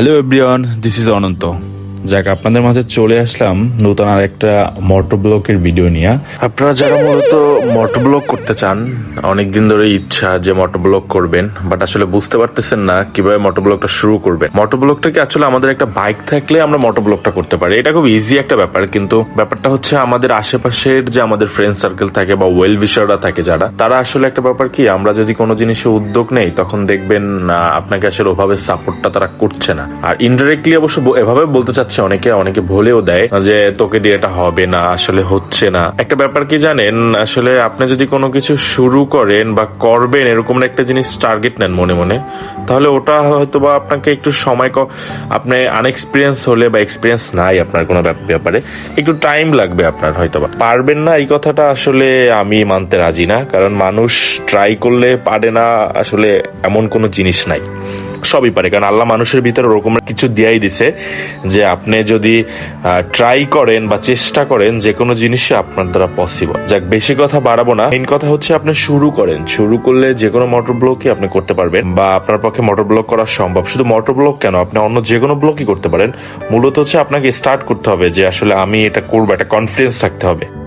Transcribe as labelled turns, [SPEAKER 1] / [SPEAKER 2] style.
[SPEAKER 1] Hello everyone this is Ananta যাক, আপনাদের মাঝে চলে আসলাম নতুন আর একটা মোটর ব্লকের ভিডিও নিয়ে।
[SPEAKER 2] আপনারা যারা মূলত মোটর ব্লগ করতে চান, অনেকদিন ধরে ইচ্ছা যে ব্লগ করবেন, বাট আসলে বুঝতে পারতেছেন না কীভাবে মোটর ব্লগটা শুরু করবেন। মোটর ব্লগটা কি আসলে আমাদের একটা বাইক থাকলে আমরা মোটর ব্লগটা করতে পারি? এটা খুব ইজি একটা ব্যাপার, কিন্তু ব্যাপারটা হচ্ছে আমাদের আশেপাশের যে আমাদের ফ্রেন্ড সার্কেল থাকে বা ওয়েল বিষয়রা থাকে যারা, তারা আসলে একটা ব্যাপার কি, আমরা যদি কোনো জিনিসে উদ্যোগ নেই, তখন দেখবেন আপনাকে আসলে ওভাবে সাপোর্টটা তারা করছে না। আর ইনডাইরেক্টলি অবশ্য এভাবে বলতে চাচ্ছে অনেকে অনেকে ভুলেও দেয় যে তোকে দিয়ে এটা হবে না, আসলে হচ্ছে না। একটা ব্যাপার কি জানেন, আসলে আপনি যদি কোনো কিছু শুরু করেন বা করবেন, এরকম একটা জিনিস টার্গেট নেন মনে মনে, তাহলে ওটা হয়তো বা আপনাকে একটু সময় আপনি আনএক্সপিরিয়েন্স হলে বা এক্সপিরিয়েন্স নাই আপনার কোনো ব্যাপ- ব্যাপারে, একটু টাইম লাগবে আপনার হয়তো বা পারবেন না, এই কথাটা আসলে আমি মানতে রাজি না, কারণ মানুষ ট্রাই করলে পারে না, আসলে এমন কোনো জিনিস নাই। সবই পারে। কারণ আল্লাহ মানুষের ভিতরে ওরকম কিছু দিয়াই দিছে যে আপনি যদি ট্রাই করেন বা চেষ্টা করেন যে কোনো জিনিসই আপনার দ্বারা পসিবল যাক, বেশি কথা বাড়াবো না। মেইন কথা হচ্ছে আপনি শুরু করেন। শুরু করলে যে কোনো মোটর ব্লকই আপনি করতে পারবেন বা আপনার পক্ষে মোটর ব্লক করা সম্ভব। শুধু মোটর ব্লক কেন? আপনি অন্য যে কোনো ব্লকই করতে পারেন। মূলত হচ্ছে আপনাকে স্টার্ট করতে হবে যে আসলে আমি এটা করব, একটা কনফিডেন্স থাকতে হবে।